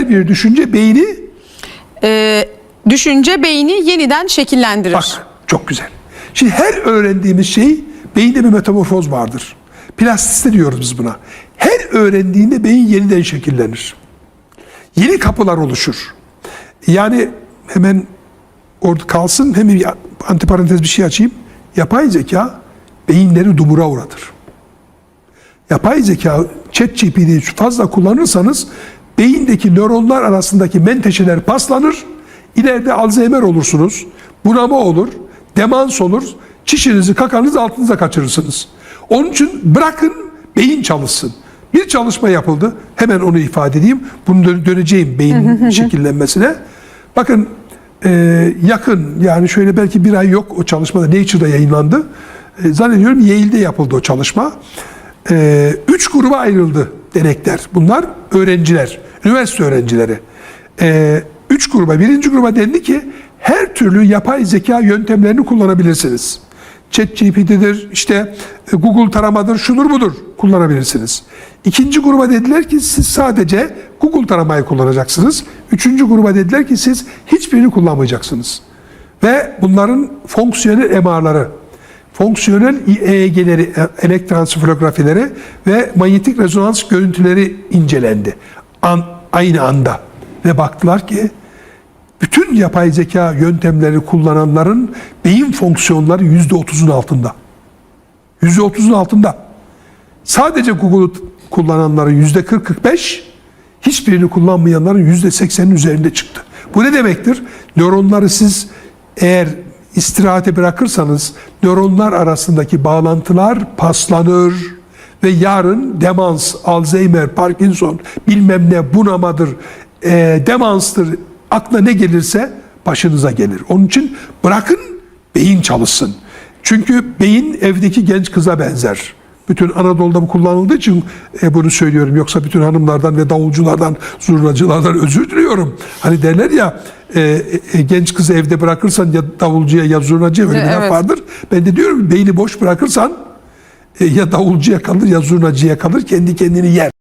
her bir düşünce beyni Ee, düşünce beyni yeniden şekillendirir. bak çok güzel. Şimdi her öğrendiğimiz şey beyinde bir metamorfoz vardır. Plastisite diyoruz biz buna. Her öğrendiğinde beyin yeniden şekillenir. Yeni kapılar oluşur. Yani hemen orada kalsın hem bir antiparantez bir şey açayım. Yapay zeka beyinleri dumura uğratır. Yapay zeka ChatGPT'yi fazla kullanırsanız beyindeki nöronlar arasındaki menteşeler paslanır. İleride Alzheimer olursunuz. Bunama olur. Demans olur. Çişinizi kakanızı altınıza kaçırırsınız. Onun için bırakın beyin çalışsın. Bir çalışma yapıldı. Hemen onu ifade edeyim. Bunu dö- döneceğim beyin şekillenmesine. Bakın e, yakın yani şöyle belki bir ay yok o çalışmada Nature'da yayınlandı. E, zannediyorum Yale'de yapıldı o çalışma. E, üç gruba ayrıldı denekler. Bunlar öğrenciler, üniversite öğrencileri. E, üç gruba, birinci gruba dendi ki her türlü yapay zeka yöntemlerini kullanabilirsiniz. ChatGPT'dir, işte e, Google taramadır, şudur budur kullanabilirsiniz. İkinci gruba dediler ki siz sadece Google taramayı kullanacaksınız. Üçüncü gruba dediler ki siz hiçbirini kullanmayacaksınız. Ve bunların fonksiyonel MR'ları, fonksiyonel EEG'leri, e, elektroensefalografileri ve manyetik rezonans görüntüleri incelendi. An, aynı anda. Ve baktılar ki bütün yapay zeka yöntemleri kullananların beyin fonksiyonları yüzde otuzun altında. Yüzde otuzun altında. Sadece Google'u kullananların yüzde 40-45, hiçbirini kullanmayanların yüzde 80'in üzerinde çıktı. Bu ne demektir? Nöronları siz eğer istirahate bırakırsanız nöronlar arasındaki bağlantılar paslanır ve yarın demans, Alzheimer, Parkinson, bilmem ne bunamadır, e, demanstır, aklına ne gelirse başınıza gelir. Onun için bırakın beyin çalışsın. Çünkü beyin evdeki genç kıza benzer. Bütün Anadolu'da bu kullanıldığı için e, bunu söylüyorum. Yoksa bütün hanımlardan ve davulculardan, zurnacılardan özür diliyorum. Hani derler ya e, e, genç kızı evde bırakırsan ya davulcuya ya zurnacıya öyle Evet. vardır. Ben de diyorum beyni boş bırakırsan ya davulcuya kalır ya zurnacıya kalır kendi kendini yer.